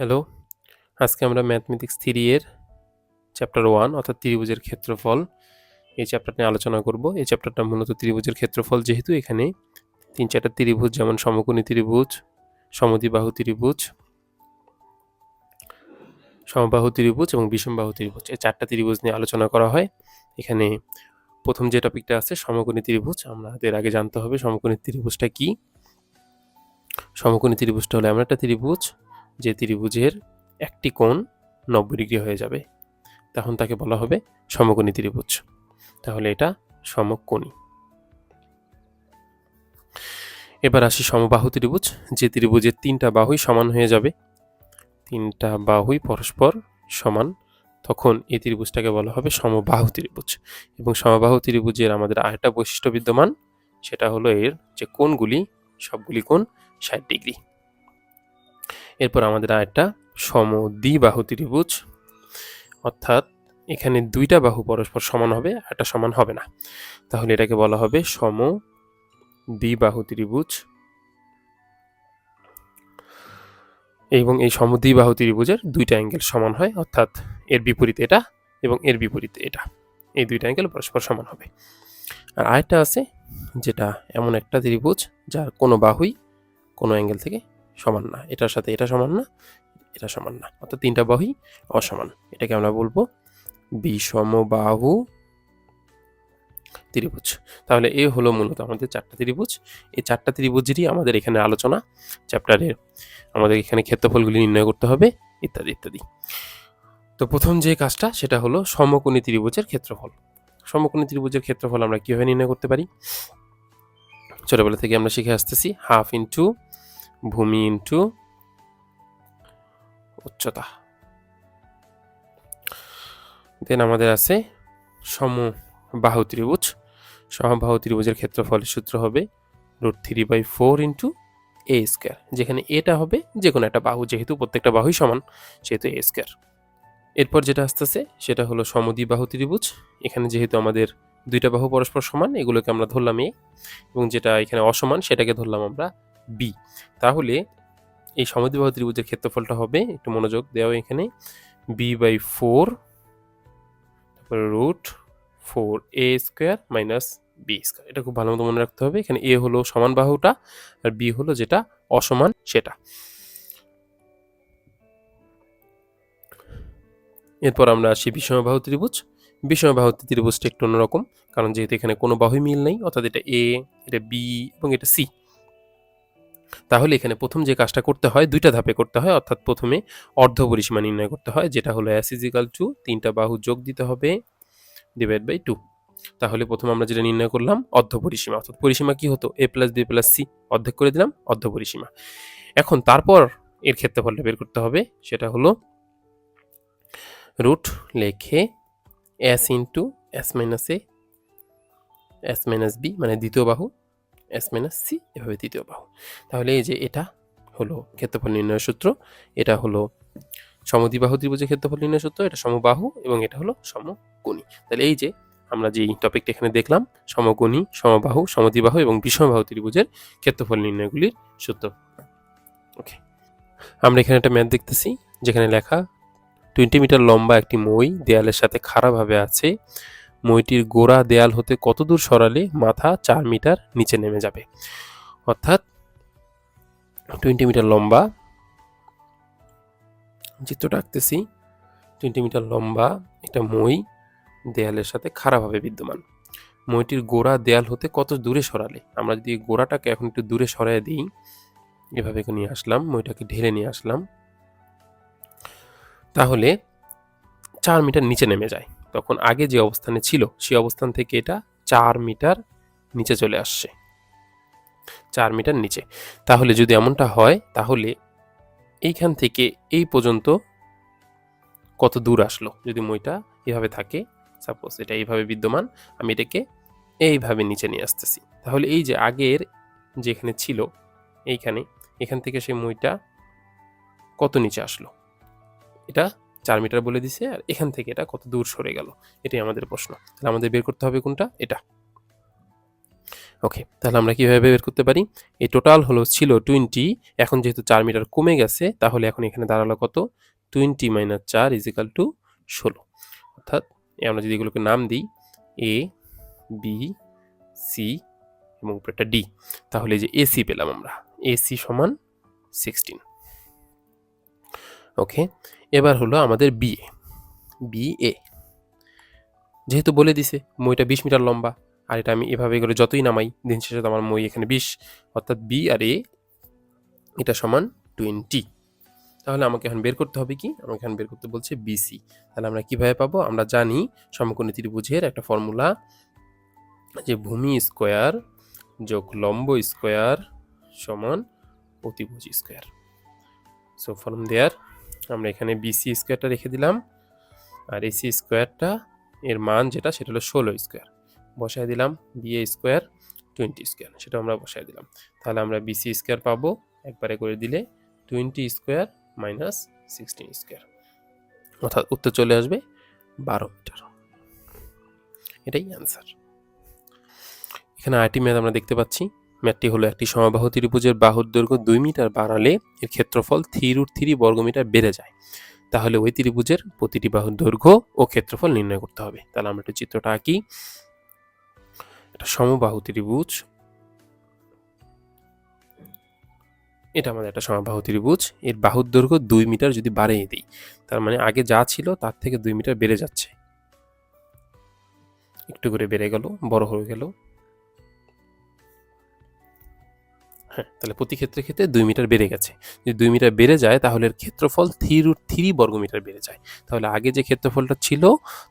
Hello, আজকে আমরা mathematics three এর চ্যাপ্টার ওয়ান অর্থাৎ ত্রিভুজের ক্ষেত্রফল এই চ্যাপ্টার নিয়ে আলোচনা করব। এই চ্যাপ্টারটা মূলত ত্রিভুজের ক্ষেত্রফল যেহেতু এখানে তিন চারটা ত্রিভুজ, যেমন সমকোণী ত্রিভুজ, সমদ্বিবাহু ত্রিভুজ, সমবাহু ত্রিভুজ এবং বিষমবাহু ত্রিভুজ। এই চারটা ত্রিভুজ নিয়ে আলোচনা করা হয়। এখানে প্রথম যে টপিকটা আছে, সমকোণী ত্রিভুজ, আমাদের আগে জানতে হবে সমকোণী ত্রিভুজটা কি। সমকোণী ত্রিভুজটা হলো এমন একটা ত্রিভুজ যে ত্রিভুজের একটি কোণ নব্বই ডিগ্রি হয়ে যাবে, তখন তাকে বলা হবে সমকোণী ত্রিভুজ। তাহলে এটা সমকোণী। এবার আসি সমবাহু ত্রিভুজ, যে ত্রিভুজের তিনটা বাহুই সমান হয়ে যাবে। তিনটা বাহুই পরস্পর সমান, তখন এই ত্রিভুজটাকে বলা হবে সমবাহু ত্রিভুজ। এবং সমবাহু ত্রিভুজের আমাদের আরেকটা বৈশিষ্ট্য বিদ্যমান, সেটা হলো এর যে কোণগুলি, সবগুলি কোণ ষাট ডিগ্রি। এরপর আমাদের আরেকটা সমদ্বিবাহু ত্রিভুজ। অর্থাৎ এখানে দুইটা বাহু পরস্পর সমান হবে একটা সমান হবে না। তাহলে এটাকে বলা হবে সম দ্বিবাহু ত্রিভুজ। এবং এই সমদ্বিবাহু ত্রিভুজের দুইটা অ্যাঙ্গেল সমান হয়, অর্থাৎ এর বিপরীতে এটা এবং এর বিপরীতে এটা। এই দুইটা অ্যাঙ্গেল পরস্পর সমান হবে। আর আরেকটা আছে যেটা এমন একটা ত্রিভুজ যার কোনো বাহুই কোনো অ্যাঙ্গেল থেকে সমান না। এটার সাথে এটা সমান না, এটা সমান না। অর্থাৎ তিনটা বাহুই অসমান। এটাকে আমরা বলব বিষমবাহু ত্রিভুজ। তাহলে এ হলো মূলত আমাদের চারটা ত্রিভুজ। এই চারটা ত্রিভুজেরই আমাদের এখানে আলোচনা, চ্যাপ্টারের আমাদের এখানে ক্ষেত্রফলগুলি নির্ণয় করতে হবে, ইত্যাদি ইত্যাদি। তো প্রথম যে কাজটা, সেটা হলো সমকোণী ত্রিভুজের ক্ষেত্রফল। সমকোণী ত্রিভুজের ক্ষেত্রফল আমরা কীভাবে নির্ণয় করতে পারি? ছোটবেলা থেকে আমরা শিখে আসতেছি, হাফ ইন্টু ভূমি ইন্টু উচ্চতা। দেন আমাদের আছে সমবাহু ত্রিভুজ। সমবাহু ত্রিভুজের ক্ষেত্রফলের সূত্র হবে root three by four into A square, যেখানে এটা হবে যে কোনো একটা বাহু, যেহেতু প্রত্যেকটা বাহুই সমান, সেহেতু এ স্কোয়ার। এরপর যেটা আসতেছে, সেটা হলো সমদ্বিবাহু ত্রিভুজ। এখানে যেহেতু আমাদের দুইটা বাহু পরস্পর সমান, এগুলোকে আমরা ধরলাম এ, এবং যেটা এখানে অসমান, সেটাকে ধরলাম আমরা বি। তাহলে এই সমদ্বিবাহু ত্রিভুজের ক্ষেত্রফলটা হবে, একটু মনোযোগ দেওয়া এখানে, বি বাই ফোর, তারপরে root four A square minus B square. এটা খুব ভালো মতো মনে রাখতে হবে, এখানে এ হলো সমান বাহুটা আর বি হলো যেটা অসমান সেটা। এরপর আমরা আসি বিষমবাহু ত্রিভুজ। বিষমবাহু ত্রিভুজটা একটু অন্যরকম, কারণ যেহেতু এখানে কোনো বাহুই মিল নেই, অর্থাৎ এটা এ, এটা বি এবং এটা সি। তাহলে এখানে প্রথম যে কাজটা করতে হয়, দুইটা ধাপে করতে হয়। অর্থাৎ প্রথমে অর্ধ পরিসীমা নির্ণয় করতে হয়, যেটা হলো অ্যাস ইজিক্যাল টু তিনটা বাহু যোগ দিতে হবে ডিভাইড বাই টু তাহলে প্রথম আমরা যেটা নির্ণয় করলাম, অর্ধ পরিসীমা। অর্থাৎ পরিসীমা কি হতো? A plus B plus C অর্ধেক করে দিলাম, অর্ধ পরিসীমা। এখন তারপর এর ক্ষেত্রফলটা বের করতে হবে, সেটা হলো রুট লেখে S into S minus A S minus B মানে দ্বিতীয় বাহু। এস মাইনাস সি এভাবে তৃতীয় বাহু। তাহলে এই যে এটা হলো ক্ষেত্রফল নির্ণয়ের সূত্র, এটা হলো সমদ্বিবাহু ত্রিভুজের ক্ষেত্রফল নির্ণয় সূত্র, এটা সমবাহু এবং এটা হলো সমকোণী। তাহলে এই যে আমরা যে টপিকটা এখানে দেখলাম, সমকোণী, সমবাহু, সমদ্বিবাহু এবং বিষমবাহু ত্রিভুজের ক্ষেত্রফল নির্ণয়গুলির সূত্র। ওকে আমরা এখানে একটা ম্যাথ দেখতেছি, যেখানে লেখা টোয়েন্টি মিটার লম্বা একটি মই দেয়ালের সাথে খাড়াভাবে আছে মইটির গোড়া দেয়াল হতে কত দূর সরালে মাথা চার মিটার নিচে নেমে যাবে? অর্থাৎ টোয়েন্টি মিটার লম্বা, চিত্রটা আঁকতেছি টোয়েন্টি মিটার লম্বা একটা মই দেয়ালের সাথে খারাপভাবে বিদ্যমান। মইটির গোড়া দেয়াল হতে কত দূরে সরালে? আমরা যদি গোড়াটাকে এখন একটু দূরে সরাই দিই, এভাবে নিয়ে আসলাম, মইটাকে ঢেলে নিয়ে আসলাম, তাহলে চার মিটার নিচে নেমে যায়। তখন আগে যে অবস্থানে ছিল সেই অবস্থান থেকে এটা চার মিটার নিচে চলে আসছে। চার মিটার নিচে। তাহলে যদি এমনটা হয়, তাহলে এইখান থেকে এই পর্যন্ত কত দূর আসলো? যদি মইটা এভাবে থাকে সাপোজ এটা এইভাবে বিদ্যমান, আমি এটাকে এইভাবে নিচে নিয়ে আসতেছি। তাহলে এই যে আগের যেখানে ছিল, এইখানে, এখান থেকে সেই মইটা কত নিচে আসলো? এটা চার মিটার বলে দিছে, আর এখান থেকে এটা কত দূর সরে গেল? এটাই আমাদের প্রশ্ন। তাহলে আমাদের বের করতে হবে কোনটা? এটা। ওকে তাহলে আমরা কীভাবে বের করতে পারি? এই টোটাল হলো, ছিল টোয়েন্টি এখন যেহেতু চার মিটার কমে গেছে, তাহলে এখন এখানে দাঁড়াল কত? টোয়েন্টি মাইনাস চার ইজিক্যাল টু ষোলো। অর্থাৎ আমরা যদি এগুলোকে নাম দিই এ বি সি এবং উপরেটা ডি তাহলে যে এসি পেলাম আমরা। এসি সমান সিক্সটিন ওকে এবার হলো আমাদের বিএ বিএ যেহেতু বলে দিছে, মইটা বিশ মিটার লম্বা, আর এটা আমি এভাবে করে যতই নামাই, দিন শেষে আমার মই এখানে বিশ, অর্থাৎ বি আর এ এটা সমান টোয়েন্টি তাহলে আমাকে এখন বের করতে হবে কি? আমাকে এখন বের করতে বলছে বিসি তাহলে আমরা কীভাবে পাবো? আমরা জানি সমকোণী ত্রিভুজের একটা ফর্মুলা যে ভূমি স্কোয়ার যোগ লম্ব স্কোয়ার সমান অতিভুজ স্কোয়ার। সো ফর্ম দেয়ার আমরা এখানে বিসি স্কোয়ারটা রেখে দিলাম। আর এসি স্কোয়ারটা এর মান যেটা, সেটা হলো ষোলো স্কোয়ার বসায় দিলাম বিএ স্কোয়ার টোয়েন্টি স্কোয়ার সেটা আমরা বসায় দিলাম। তাহলে আমরা বিসি স্কোয়ার পাবো, একবারে করে দিলে twenty square minus sixteen square অর্থাৎ উত্তর চলে আসবে বারো মিটার। এটাই অ্যান্সার এখানে আরেকটি ম্যাথ আমরা দেখতে পাচ্ছি। ম্যাথটি হলো একটি সমবাহু ত্রিভুজের বাহুর দৈর্ঘ্য দুই মিটার বাড়ালে এর ক্ষেত্রফল থ্রি রুট থ্রি বর্গমিটার বেড়ে যায়। তাহলে ওই ত্রিভুজের প্রতিটি বাহুর দৈর্ঘ্য ও ক্ষেত্রফল নির্ণয় করতে হবে। তাহলে আমরা একটু চিত্রটা আঁকি। একটা সমবাহু ত্রিভুজ। এটা আমাদের একটা সমবাহু ত্রিভুজ। এর বাহুর দৈর্ঘ্য দুই মিটার যদি বাড়িয়ে দিই, তার মানে আগে যা ছিল তার থেকে দুই মিটার বেড়ে যাচ্ছে। একটু করে বেড়ে গেল, বড় হয়ে গেল। হ্যাঁ তাহলে প্রতি ক্ষেত্রে ক্ষেত্রে দুই মিটার বেড়ে গেছে। যদি দুই মিটার বেড়ে যায়, তাহলে এর ক্ষেত্রফল থ্রি রুট থ্রি বর্গমিটার বেড়ে যায়। তাহলে আগে যে ক্ষেত্রফলটা ছিল,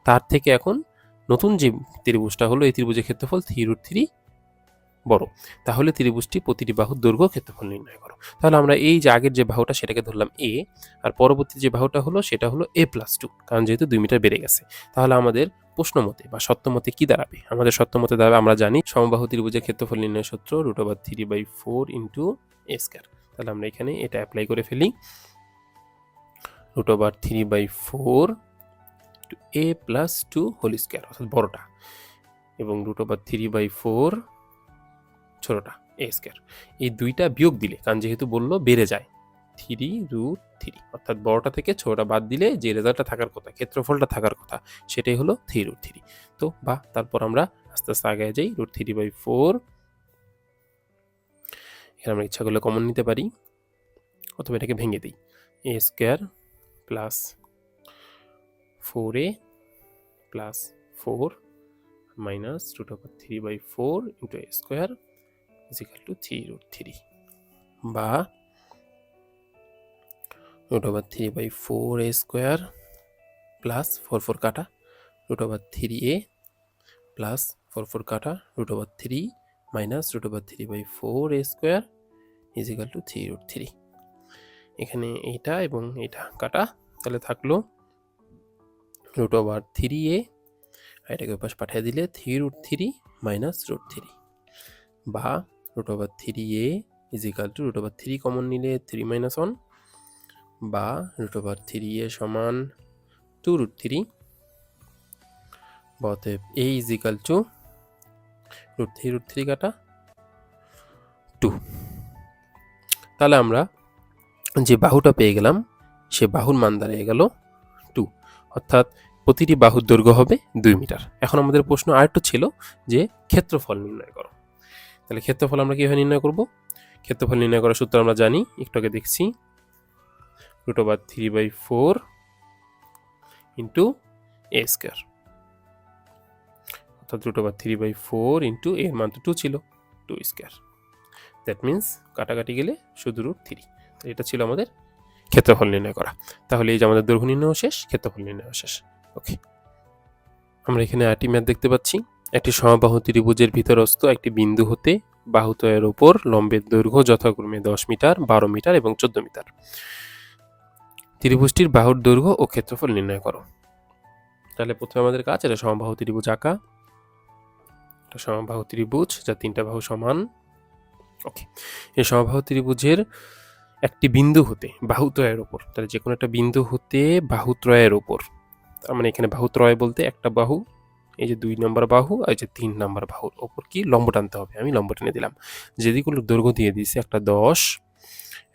তার থেকে এখন নতুন যে ত্রিভুজটা হলো, এই ত্রিভুজের ক্ষেত্রফল থ্রি রুট থ্রি বড়। তাহলে ত্রিভুজটি প্রতিটি বাহুর দৈর্ঘ্য ক্ষেত্রফল নির্ণয় করো। তাহলে আমরা এই যে আগের যে বাহুটা, সেটাকে ধরলাম এ আর পরবর্তী যে বাহুটা হলো, সেটা হলো এ প্লাস টু কারণ যেহেতু দুই মিটার বেড়ে গেছে। তাহলে আমাদের প্রশ্ন মতে বা সত্য মতে কি দাঁড়াবে? আমাদের সত্য মতে দাঁড়াবে, আমরা জানি সমবাহু ত্রিভুজের ক্ষেত্রফল নির্ণয় সূত্র root over three by four into square তাহলে আমরা এখানে এটা অ্যাপ্লাই করে ফেলি। Root over three by four two A plus two whole square অর্থাৎ বড়টা, এবং root over three by four ছোটটা এ স্কোয়ার এই দুইটা বিয়োগ দিলে, কারণ যেহেতু বলল বেড়ে যায় থ্রি রুট থ্রি। অর্থাৎ বড়টা থেকে ছোটটা বাদ দিলে যে রেজাল্টটা থাকার কথা, ক্ষেত্রফলটা থাকার কথা, সেটাই হলো থ্রি রুট থ্রি। তো বা, তারপর আমরা আস্তে আস্তে আগে যাই, রুট থ্রি বাই ফোর। এখানে আমরা ইচ্ছা করলে কমন নিতে পারি, অথবা এটাকে ভেঙে দিই। A square plus four A plus four minus root over three by four into A square is equal to three root three. বা root over three by four A square plus four four কাটা root over three A plus four four কাটা root over three minus root over three by four A square is equal to three root three এখানে এইটা এবং এইটা কাটা, তাহলে থাকল root over three A আর এটাকে পাশ পাঠিয়ে দিলে three root three minus root three বা root over three A is two root over three common নিলে থ্রি মাইনাস ওয়ান বা রুট ওভার থ্রি এ সমান টু রুট থ্রি অতএব A is equal to root three root three কাটা two তাহলে আমরা যে বাহুটা পেয়ে গেলাম, সে বাহুর মান দাঁড়িয়ে গেল টু অর্থাৎ প্রতিটি বাহুর দৈর্ঘ্য হবে দুই মিটার। এখন আমাদের প্রশ্ন আরেকটু ছিল যে ক্ষেত্রফল নির্ণয় করো। তাহলে ক্ষেত্রফল আমরা কীভাবে নির্ণয় করব? ক্ষেত্রফল নির্ণয় করার সূত্র আমরা জানি, একটু আগে দেখছি root over three by four into A square অর্থাৎ root over three by four into এর মান তো টু ছিল টু স্কোয়ার দ্যাট মিন্স কাটাকাটি গেলে শুধু রুট থ্রি এটা ছিল আমাদের ক্ষেত্রফল নির্ণয় করা। তাহলে এই যে আমাদের দৈর্ঘ্য নির্ণয় শেষ, ক্ষেত্রফল নির্ণয় শেষ। ওকে আমরা এখানে আরেকটি ম্যাথ দেখতে পাচ্ছি। একটি সমবাহু ত্রিভুজের ভিতরস্থ একটি বিন্দু হতে বাহুতয়ের ওপর লম্বের দৈর্ঘ্য যথাক্রমে দশ মিটার, বারো মিটার এবং চোদ্দ মিটার। ত্রিভুজটির বাহুর দৈর্ঘ্য ও ক্ষেত্রফল নির্ণয় করো। তাহলে প্রথমে আমাদের কাজ, এটা সমবাহু ত্রিভুজ আঁকা। এটা সমবাহু ত্রিভুজ, যা তিনটা বাহু সমান। ওকে এই সমবাহু ত্রিভুজের একটি বিন্দু হতে বাহুত্রয়ের ওপর তাহলে যে কোনো একটা বিন্দু হতে বাহুত্রয়ের ওপর তার মানে এখানে বাহুত্রয় বলতে একটা বাহু, এই যে দুই নম্বর বাহু আর যে তিন নম্বর বাহুর ওপর কি লম্ব টানতে হবে, আমি লম্ব টেনে দিলাম। যেদিকগুলো দৈর্ঘ্য দিয়ে দিয়েছি, একটা দশ,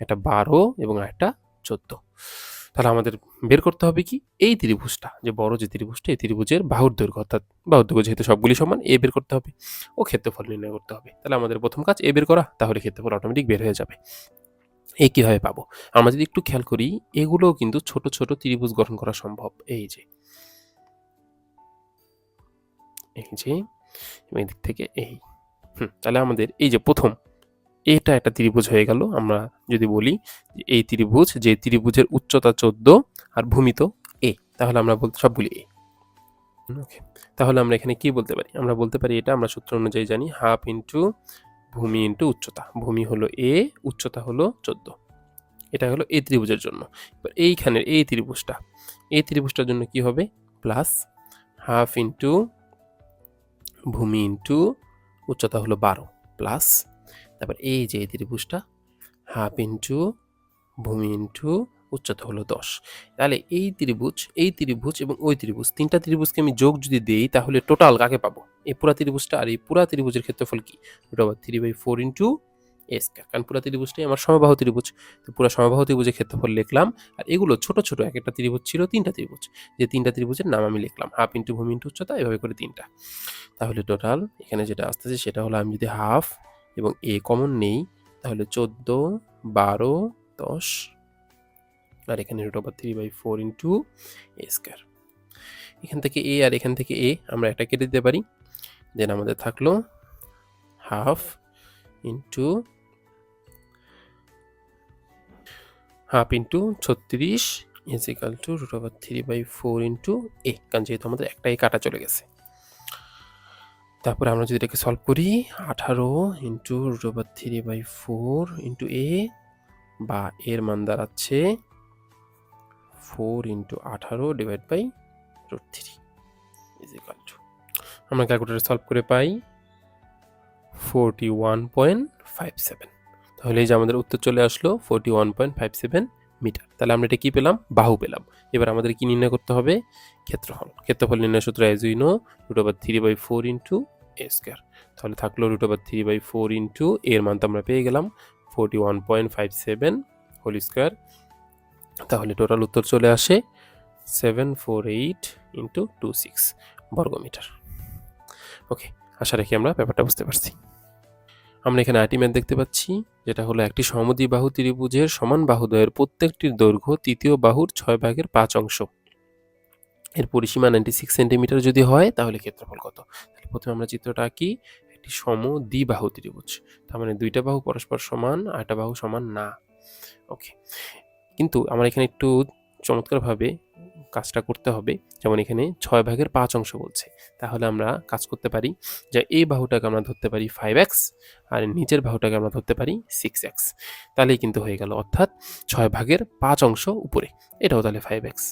একটা বারো এবং একটা চোদ্দ। তাহলে আমাদের বের করতে হবে কি? এই ত্রিভুজটা, যে বড় যে ত্রিভুজটা, এই ত্রিভুজের বাহুর দৈর্ঘ্য, অর্থাৎ বাহুর দৈর্ঘ্য যেহেতু সবগুলি সমান, এ বের করতে হবে। ও ক্ষেত্রফল নির্ণয় করতে হবে। তাহলে আমাদের প্রথম কাজ, এ বের করা, তাহলে ক্ষেত্রফল অটোমেটিক বের হয়ে যাবে। এই কীভাবে পাবো? আমরা যদি একটু খেয়াল করি, এগুলোও কিন্তু ছোট ছোট ত্রিভুজ গঠন করা সম্ভব। এই যে এই যে এই দিক থেকে এই। হুম, তাহলে আমাদের এই যে প্রথম এটা একটা ত্রিভুজ হয়ে গেল। আমরা যদি বলি এই ত্রিভুজ, যে ত্রিভুজের উচ্চতা চোদ্দ আর ভূমিত এ, তাহলে আমরা বলতে সবগুলি এ। ওকে। তাহলে আমরা এখানে কি বলতে পারি? আমরা বলতে পারি এটা, আমরা সূত্র অনুযায়ী জানি, হাফ ইন্টু ভূমি ইন্টু উচ্চতা। ভূমি হলো এ, উচ্চতা হলো চোদ্দ। এটা হলো এই ত্রিভুজের জন্য। এবার এইখানের এই ত্রিভুজটা, এই ত্রিভুজটার জন্য কি হবে? প্লাস হাফ ইন্টু ভূমি ইন্টু উচ্চতা হলো বারো, প্লাস তারপর এই যে এই ত্রিভুজটা হাফ ইন্টু ভূমি ইন্টু উচ্চতা হলো দশ। তাহলে এই ত্রিভুজ এই ত্রিভুজ এবং ওই ত্রিভুজ, তিনটা ত্রিভুজকে আমি যোগ যদি দেই, তাহলে টোটাল কাকে পাবো? এই পুরা ত্রিভুজটা আর এই পুরা ত্রিভুজের ক্ষেত্রফল কি? Root three by four into A square কারণ পুরা ত্রিভুজটাই আমার সমবাহু ত্রিভুজ। তো পুরো সমবাহু ত্রিভুজের ক্ষেত্রফল লিখলাম, আর এগুলো ছোট ছোট, এক একটা ত্রিভুজ ছিল তিনটা ত্রিভুজ। যে তিনটা ত্রিভুজের নাম আমি লিখলাম হাফ ইন্টু ভূমি ইন্টু উচ্চতা, এভাবে করে তিনটা। তাহলে টোটাল এখানে যেটা আসতেছে সেটা হলো আমি যদি হাফ এবং এ কমন নেই, তাহলে চোদ্দ, বারো, দশ, আর এখানে root over three by four into A square এখান থেকে এ আর এখান থেকে এ আমরা একটা কেটে দিতে পারি। দেন আমাদের থাকল হাফ ইন্টু হাফ ইন্টু ছত্রিশ is equal to root over three by four into A কারণ যেহেতু আমাদের একটা এ কাটা চলে গেছে। তারপরে আমরা যদি এটাকে সলভ করি, আঠারো into root over three by four into A বা এর মান দাঁড়াচ্ছে ফোর ইন্টু আঠারো divide by root three is equal to আমরা ক্যালকুলেটারে সলভ করে পাই forty one point five seven তাহলে এই যে আমাদের উত্তর চলে আসলো forty one point five seven metre তাহলে আমরা এটা কি পেলাম? বাহু পেলাম। এবার আমাদের কি নির্ণয় করতে হবে? ক্ষেত্রফল। ক্ষেত্রফল নির্ণয় সূত্র as we know root over three by four into A square তাহলে থাকল root over three by four into এর মান তো আমরা পেয়ে গেলাম forty one point five seven whole square তাহলে টোটাল উত্তর চলে আসে seven four eight into two six বর্গমিটার। ওকে আশা রাখি আমরা ব্যাপারটা বুঝতে পারছি। আমরা এখানে আইটি ম্যাথ দেখতে পাচ্ছি, যেটা হলো একটি সমদ্বিবাহু ত্রিভুজের সমান বাহুদ্বয়ের প্রত্যেকটির দৈর্ঘ্য তৃতীয় বাহুর ছয় ভাগের পাঁচ অংশ। এর পরিসীমা নাইনটি সিক্স সেন্টিমিটার যদি হয়, তাহলে ক্ষেত্রফল কত? প্রথমে আমরা চিত্রটা আঁকি, একটি সম দ্বিবাহু ত্রিভুজ। তার মানে দুইটা বাহু পরস্পর সমান, আরেকটা বাহু সমান না। ওকে কিন্তু আমার এখানে একটু চমৎকারভাবে কাজটা করতে হবে। যেমন এখানে ছয় ভাগের পাঁচ অংশ বলছে। তাহলে আমরা কাজ করতে পারি যে এই বাহুটাকে আমরা ধরতে পারি ফাইভ এক্স আর নিচের বাহুটাকে আমরা ধরতে পারি সিক্স এক্স তাহলেই কিন্তু হয়ে গেল। অর্থাৎ ছয় ভাগের পাঁচ অংশ উপরে। এটাও তাহলে ফাইভ এক্স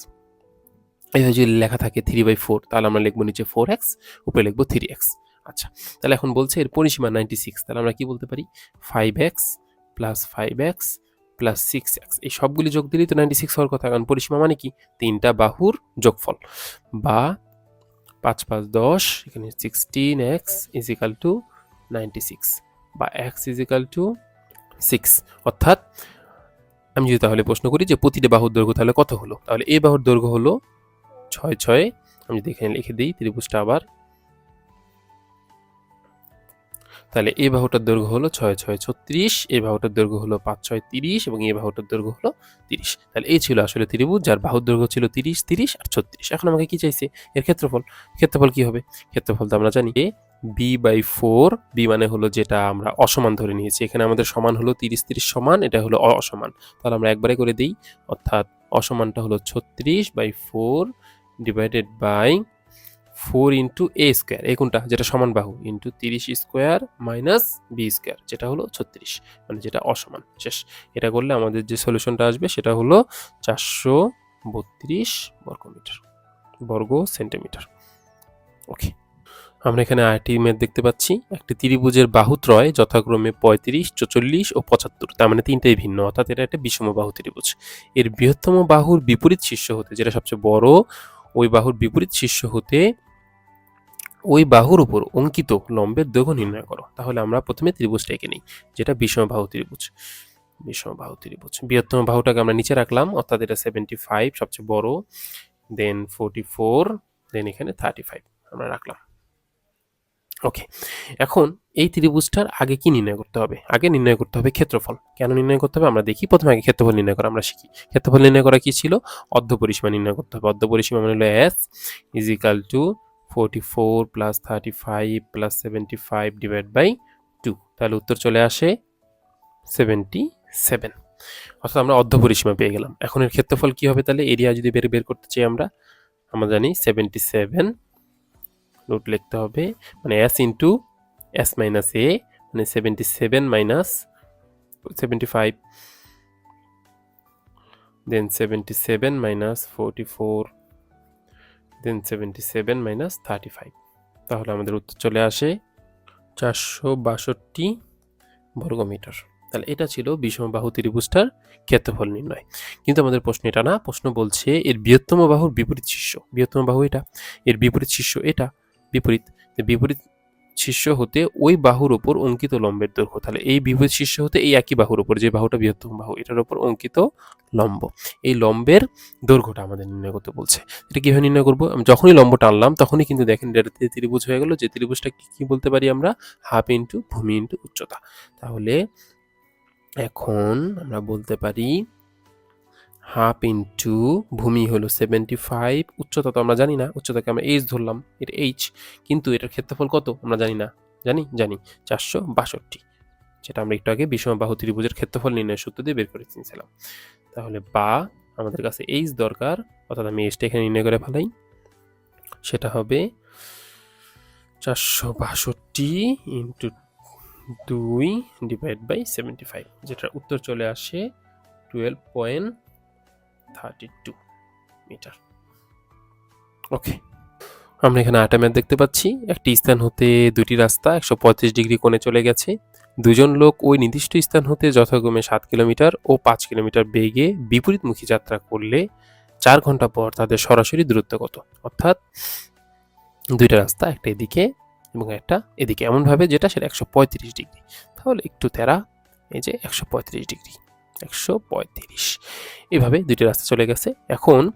এইভাবে যদি লেখা থাকে থ্রি বাই ফোর তাহলে আমরা লিখব নিচে ফোর এক্স উপরে লিখব থ্রি এক্স আচ্ছা তাহলে এখন বলছে এর পরিসীমা নাইনটি সিক্স তাহলে আমরা কি বলতে পারি? Five X plus five X plus six X এই সবগুলি যোগ দিলেই তো নাইনটি সিক্স হওয়ার কথা, কারণ পরিসীমা মানে কি? তিনটা বাহুর যোগফল। বা পাঁচ পাঁচ দশ, এখানে sixteen X is equal to ninety six বা X is equal to six অর্থাৎ, আমি যদি তাহলে প্রশ্ন করি যে প্রতিটা বাহুর দৈর্ঘ্য তাহলে কত হলো? তাহলে এই বাহুর দৈর্ঘ্য হলো ছয় ছয়। আমি যদি এখানে লিখে দিই, ত্রিভুজটা আবার। তাহলে এই বাহুটার দৈর্ঘ্য হলো ছয় ছয় ছত্রিশ এই বাহুটার দৈর্ঘ্য হলো পাঁচ ছয় তিরিশ এবং এই বাহুটার দৈর্ঘ্য হলো তিরিশ। তাহলে এই ছিল আসলে ত্রিভুজ, যার বাহুর দৈর্ঘ্য ছিল তিরিশ তিরিশ আর ছত্রিশ। এখন আমাকে কি চাইছে? এর ক্ষেত্রফল। ক্ষেত্রফল কি হবে? ক্ষেত্রফল তো আমরা জানি A B by four B মানে হলো যেটা আমরা অসমান ধরে নিয়েছি। এখানে আমাদের সমান হলো তিরিশ তিরিশ সমান, এটা হলো অসমান তাহলে আমরা একবারে করে দিই, অর্থাৎ অসমানটা হলো ছত্রিশ by four divided by four into A square এই কোনটা যেটা সমান বাহু ইন্টু তিরিশ স্কোয়ার মাইনাস বি স্কোয়ার যেটা হলো ছত্রিশ মানে যেটা অসমান। শেষ। এটা করলে আমাদের যে সলিউশনটা আসবে সেটা হলো চারশো বত্রিশ বর্গমিটার, বর্গ সেন্টিমিটার। ওকে। আমরা এখানে আরেকটি ম্যাথ দেখতে পাচ্ছি। একটি ত্রিভুজের বাহুত্রয় যথাক্রমে পঁয়ত্রিশ চল্লিশ ও পঁচাত্তর, তার মানে তিনটাই ভিন্ন, অর্থাৎ এটা একটা বিষম বাহু ত্রিভুজ। এর বৃহত্তম বাহুর বিপরীত শীর্ষ হতে, যেটা সবচেয়ে বড় ওই বাহুর বিপরীত শীর্ষ হতে ওই বাহুর উপর অঙ্কিত লম্বের দৈর্ঘ্য নির্ণয় করো। তাহলে আমরা প্রথমে ত্রিভুজটা এঁকে নিই, যেটা বিষম বাহু ত্রিভুজ। বিষম বাহু ত্রিভুজ। বৃহত্তম বাহুটাকে আমরা নিচে রাখলাম, অর্থাৎ এটা সেভেন্টি ফাইভ সবচেয়ে বড় দেন ফোরটি ফোর দেন এখানে থার্টি ফাইভ আমরা রাখলাম। ওকে এখন এই ত্রিভুজটার আগে কি নির্ণয় করতে হবে? আগে নির্ণয় করতে হবে ক্ষেত্রফল। কেন নির্ণয় করতে হবে? আমরা দেখি প্রথমে আগে ক্ষেত্রফল নির্ণয় করা, আমরা শিখি। ক্ষেত্রফল নির্ণয় করা কি ছিল? অর্ধ পরিসীমা নির্ণয় করতে হবে। অর্ধ পরিসীমা মানে হলো S is equal to forty four plus thirty five plus seventy five divide by two তাহলে উত্তর চলে আসে সেভেন্টি সেভেন অর্থাৎ আমরা অর্ধ পরিসীমা পেয়ে গেলাম। এখন এর ক্ষেত্রফল কি হবে তাহলে? এরিয়া যদি বের বের করতে চাই আমরা আমরা জানি সেভেন্টি সেভেন রুট লিখতে হবে। মানে S into S minus A মানে seventy seven minus seventy five then seventy seven minus forty four then seventy seven minus thirty five তাহলে আমাদের উত্তর চলে আসে চারশো বাষট্টি বর্গমিটার। তাহলে এটা ছিল বিষম বাহু ত্রিভুজটার ক্ষেত্রফল নির্ণয়। কিন্তু আমাদের প্রশ্ন এটা না, প্রশ্ন বলছে এর বৃহত্তম বাহুর বিপরীত শীর্ষ। বৃহত্তম বাহু এটা, এর বিপরীত শীর্ষ এটা। বিপরীত বিপরীত শীর্ষ হতে ওই বাহুর ওপর অঙ্কিত লম্বের দৈর্ঘ্য। তাহলে এই বিপরীত শীর্ষ হতে এই একই বাহুর উপর যে বাহুটা বৃহত্তম বাহু, এটার ওপর অঙ্কিত লম্ব। এই লম্বের দৈর্ঘ্যটা আমাদের নির্ণয় করতে বলছে। এটা কীভাবে নির্ণয় করব? যখনই লম্ব টানলাম তখনই কিন্তু দেখেন এটাতে ত্রিভুজ হয়ে গেল, যে ত্রিভুজটা কি বলতে পারি আমরা? হাফ ইন্টু ভূমি ইন্টু উচ্চতা। তাহলে এখন আমরা বলতে পারি হাফ ইন্টু ভূমি হলো সেভেন্টি ফাইভ, উচ্চতা তো আমরা জানি না, উচ্চতাকে আমরা এইচ ধরলাম এটা এইচ কিন্তু এটার ক্ষেত্রফল কত আমরা জানি না, জানি জানি, চারশো বাষট্টি, যেটা আমরা একটু আগে বিষম বাহু ত্রিভুজের ক্ষেত্রফল নির্ণয় সূত্র দিয়ে বের করে নিয়েছিলাম তাহলে বা আমাদের কাছে এইচ দরকার, অর্থাৎ আমি এইচটা এখানে নির্ণয় করে ফেলাই, সেটা হবে চারশো বাষট্টি ইন্টু দুই ডিভাইড বাই সেভেন্টি ফাইভ, যেটার উত্তর চলে আসে twelve point thirty two metre okay আমরা এখানে আটা ম্যাথ দেখতে পাচ্ছি। একটি স্থান হতে দুটি রাস্তা, একশো পঁয়ত্রিশ ডিগ্রি কোণে চলে গেছে। দুজন লোক ওই নির্দিষ্ট স্থান হতে যথাক্রমে সাত কিলোমিটার ও পাঁচ কিলোমিটার বেগে বিপরীতমুখী যাত্রা করলে চার ঘণ্টা পর তাদের সরাসরি দূরত্ব কত? অর্থাৎ দুইটা রাস্তা, একটা এদিকে এবং একটা এদিকে। এমনভাবে যেটা সেটা একশো পঁয়ত্রিশ ডিগ্রি। তাহলে একটু তেরা, এই যে একশো পঁয়ত্রিশ ডিগ্রি। একশো পঁয়ত্রিশ। এভাবে দুইটি রাস্তা চলে গেছে। এখন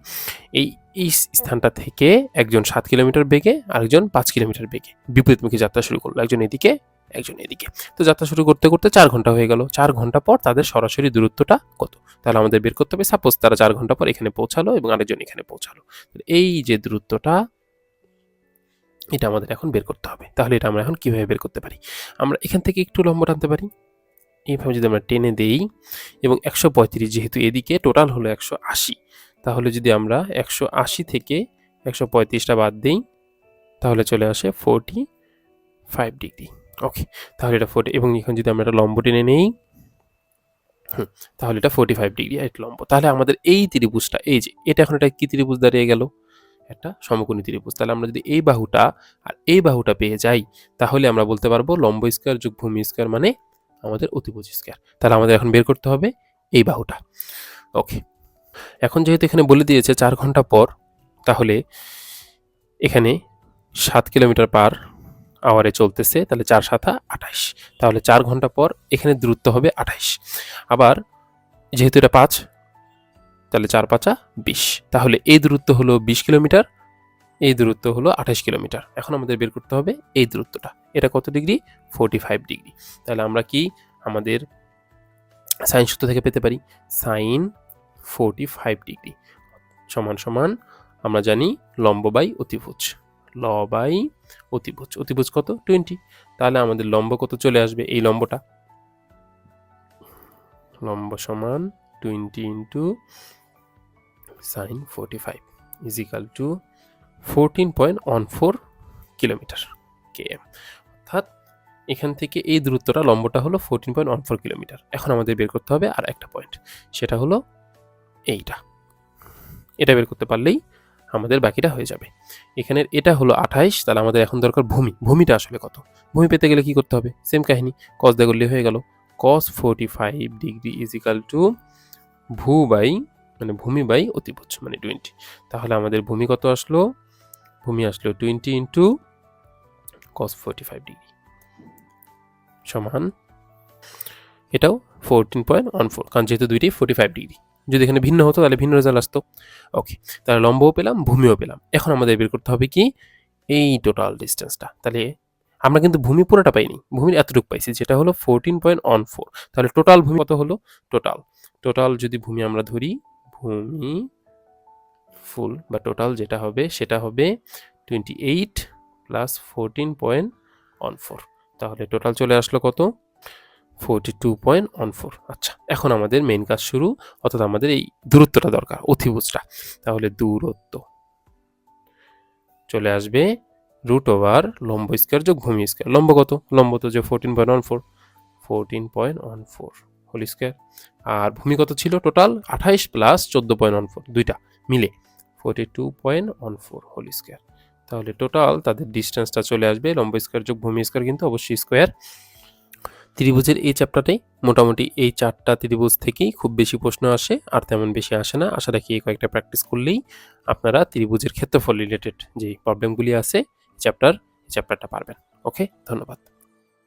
এই এই স্থানটা থেকে একজন সাত কিলোমিটার বেগে, আরেকজন পাঁচ কিলোমিটার বেগে বিপরীতমুখী যাত্রা শুরু করল। একজন এদিকে একজন এদিকে। তো যাত্রা শুরু করতে করতে চার ঘণ্টা হয়ে গেল। চার ঘণ্টা পর তাদের সরাসরি দূরত্বটা কত? তাহলে আমাদের বের করতে হবে সাপোজ তারা চার ঘণ্টা পর এখানে পৌঁছালো এবং আরেকজন এখানে পৌঁছালো। এই যে দূরত্বটা, এটা আমাদের এখন বের করতে হবে। তাহলে এটা আমরা এখন কীভাবে বের করতে পারি? আমরা এখান থেকে একটু লম্বা টানতে পারি। এইভাবে যদি আমরা টেনে দেই এবং একশো পঁয়ত্রিশ যেহেতু এদিকে টোটাল হলো একশো আশি। তাহলে যদি আমরা একশো আশি থেকে একশো পঁয়ত্রিশটা বাদ দিই, তাহলে চলে আসে ফোরটি ফাইভ ডিগ্রি ওকে তাহলে এটা ফোর্টি এবং এখন যদি আমরা একটা লম্ব টেনে নেই তাহলে এটা ফোর্টি ফাইভ ডিগ্রি এক লম্ব। তাহলে আমাদের এই ত্রিভুজটা, এই যে, এটা এখন একটা কি ত্রিভুজ দাঁড়িয়ে গেল? একটা সমকোণী ত্রিভুজ। তাহলে আমরা যদি এই বাহুটা আর এই বাহুটা পেয়ে যাই, তাহলে আমরা বলতে পারব লম্ব স্কোয়ার যোগ ভূমি স্কোয়ার মানে আমাদের অতিভুজ স্কোয়ার তাহলে আমাদের এখন বের করতে হবে এই বাহুটা। ওকে এখন যেহেতু এখানে বলে দিয়েছে চার ঘণ্টা পর, তাহলে এখানে সাত কিলোমিটার পার আওয়ারে চলতেছে, তাহলে চার সাতা আঠাইশ। তাহলে চার ঘণ্টা পর এখানে দূরত্ব হবে আঠাইশ। আবার যেহেতু এটা পাঁচ, তাহলে চার পাঁচা বিশ। তাহলে এই দূরত্ব হলো বিশ কিলোমিটার এই দূরত্ব হলো আঠাশ কিলোমিটার। এখন আমাদের বের করতে হবে এই দূরত্বটা। এটা কত ডিগ্রি? Forty five degree. তাহলে আমরা কি আমাদের সাইন সূত্র থেকে পেতে পারি? Sine forty five degree. সমান সমান আমরা জানি লম্ব বাই অতিভুজ। ল বাই অতিভুজ। অতিভুজ কত? টোয়েন্টি তাহলে আমাদের লম্ব কত চলে আসবে এই লম্বটা? লম্ব সমান twenty into sine forty five is equal to fourteen point one four kilometre K M অর্থাৎ এখান থেকে এই দূরত্বটা, লম্বটা হলো fourteen point one four kilometre এখন আমাদের বের করতে হবে আর একটা পয়েন্ট সেটা হলো এইটা। এটা বের করতে পারলেই আমাদের বাকিটা হয়ে যাবে। এখানের এটা হলো আঠাইশ, তাহলে আমাদের এখন দরকার ভূমি। ভূমিটা আসলে কত? ভূমি পেতে গেলে কি করতে হবে? সেম কাহিনী। কস দিয়ে করলে হয়ে গেল। Cos forty five degree is equal to ভূ বাই মানে ভূমি বাই অতিভুজ মানে টোয়েন্টি তাহলে আমাদের ভূমি কত আসলো? ভূমি আসলো twenty into cos forty five degree সমান এটাও ফোরটিন পয়েন্ট ওয়ান ফোর কারণ যেহেতু দুইটি ফোর্টি ফাইভ ডিগ্রি যদি এখানে ভিন্ন হতো, তাহলে ভিন্ন রেজাল্ট আসতো। ওকে তাহলে লম্বও পেলাম, ভূমিও পেলাম। এখন আমাদের বের করতে হবে কি? এই টোটাল ডিস্টেন্সটা তাহলে আমরা কিন্তু ভূমি পুরোটা পাইনি। ভূমির এতটুকু পাইছি, যেটা হলো ফোরটিন পয়েন্ট ওয়ান ফোর তাহলে টোটাল ভূমি কত হলো? টোটাল টোটাল যদি ভূমি আমরা ধরি, ভূমি ফুল বা টোটাল যেটা হবে, সেটা হবে twenty eight plus fourteen point one four তাহলে টোটাল চলে আসলো কত? Forty two point one four আচ্ছা এখন আমাদের মেইন কাজ শুরু, অর্থাৎ আমাদের এই দূরত্বটা দরকার, অতিভুজটা। তাহলে দূরত্ব। চলে আসবে রুট ওভার লম্ব স্কোয়ার যোগ ভূমি স্কোয়ার লম্ব কত? লম্ব তো যে fourteen point one four fourteen point one four whole square আর ভূমি কত ছিল? টোটাল আঠাইশ প্লাস চোদ্দ পয়েন্ট ওয়ান ফোর দুইটা মিলে। Forty two point one four whole square তাহলে টোটাল তাদের ডিস্টেন্সটা চলে আসবে, লম্ব স্কোয়ার যোগ ভূমি স্কোয়ার কিন্তু অবশ্যই স্কোয়ার ত্রিভুজের এই চ্যাপ্টারটাই মোটামুটি এই চারটা ত্রিভুজ থেকেই খুব বেশি প্রশ্ন আসে, আর তেমন বেশি আসে না। আশা রাখি এই কয়েকটা প্র্যাকটিস করলেই আপনারা ত্রিভুজের ক্ষেত্রফল রিলেটেড যে প্রবলেমগুলি আছে চ্যাপ্টার চ্যাপ্টারটা পারবেন। ওকে ধন্যবাদ।